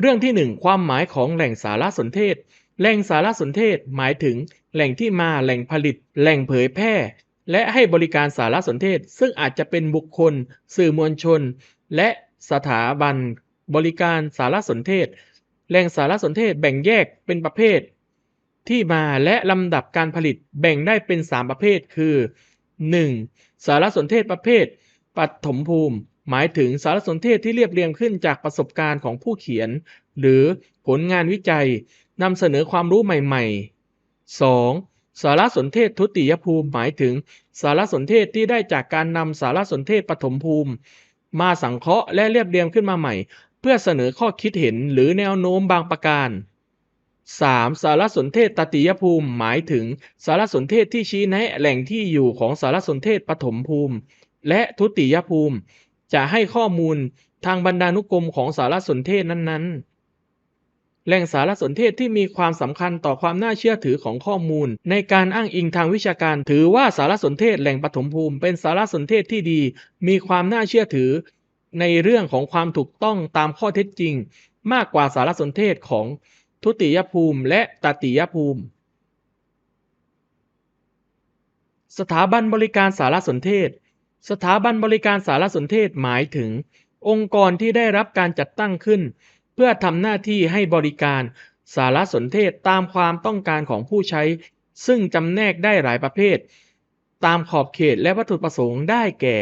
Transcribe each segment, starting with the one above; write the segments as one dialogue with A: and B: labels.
A: เรื่องที่ 1 ความหมายของแหล่งสารสนเทศ แหล่งสารสนเทศหมายถึง แหล่งที่มาแหล่งผลิต แหล่งเผยแพร่ และให้บริการสารสนเทศ ซึ่งอาจจะเป็นบุคคล สื่อมวลชน และสถาบัน บริการสารสนเทศ แหล่งสารสนเทศแบ่งแยกเป็นประเภท ที่มาและลำดับการผลิตแบ่งได้เป็น 3 ประเภทคือ 1. สารสนเทศประเภทปฐมภูมิ หมายถึงสารสนเทศที่เรียบเรียงขึ้นจากประสบการณ์ของผู้เขียน หรือผลงานวิจัยนำเสนอความรู้ใหม่ ๆ 2. สารสนเทศทุติยภูมิหมายถึง สารสนเทศที่ได้จากการนำสารสนเทศปฐมภูมิ มาสังเคราะห์และเรียบเรียงขึ้นมาใหม่ เพื่อเสนอข้อคิดเห็นหรือแนวโน้มบางประการ 3. สารสนเทศตติยภูมิหมายถึง สารสนเทศที่ชี้แนะแหล่งที่อยู่ของสารสนเทศปฐมภูมิ และทุติยภูมิ จะให้ข้อมูลทางบรรณานุกรมของสารสนเทศนั้นๆ แหล่งสารสนเทศที่มีความสำคัญต่อความน่าเชื่อถือของข้อมูล ในการอ้างอิงทางวิชาการ ถือว่าสารสนเทศแหล่งปฐมภูมิ เป็นสารสนเทศที่ดี มีความน่าเชื่อถือ ในเรื่องของความถูกต้องตามข้อเท็จจริง มากกว่าสารสนเทศของทุติยภูมิและตติยภูมิสถาบันบริการสารสนเทศ สถาบันบริการสารสนเทศหมายถึง องค์กรที่ได้รับการจัดตั้งขึ้น เพื่อทำหน้าที่ให้บริการสารสนเทศตามความต้องการของผู้ใช้ ซึ่งจำแนกได้หลายประเภท ตามขอบเขตและวัตถุประสงค์ได้แก่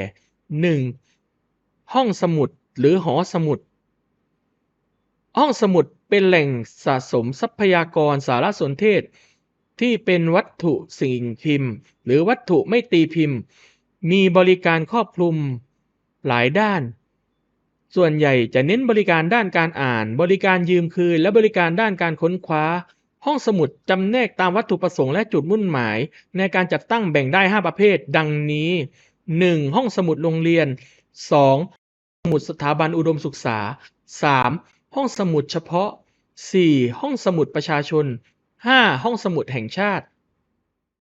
A: 1. ห้องสมุดหรือหอสมุด ห้องสมุดเป็นแหล่งสะสมทรัพยากรสารสนเทศ ที่เป็นวัตถุสิ่งพิมพ์ หรือวัตถุไม่ตีพิมพ์ มีบริการครอบคลุมหลายด้าน ส่วนใหญ่จะเน้นบริการด้านการอ่าน บริการยืมคืน และบริการด้านการค้นคว้า ห้องสมุดจำแนกตามวัตถุประสงค์และจุดมุ่งหมาย ในการจัดตั้งแบ่งได้ 5 ประเภท ดังนี้ 1. ห้องสมุดโรงเรียน 2. สมุดสถาบันอุดมศึกษา 3. ห้องสมุดเฉพาะ 4. ห้องสมุดประชาชน 5. ห้องสมุดแห่งชาติ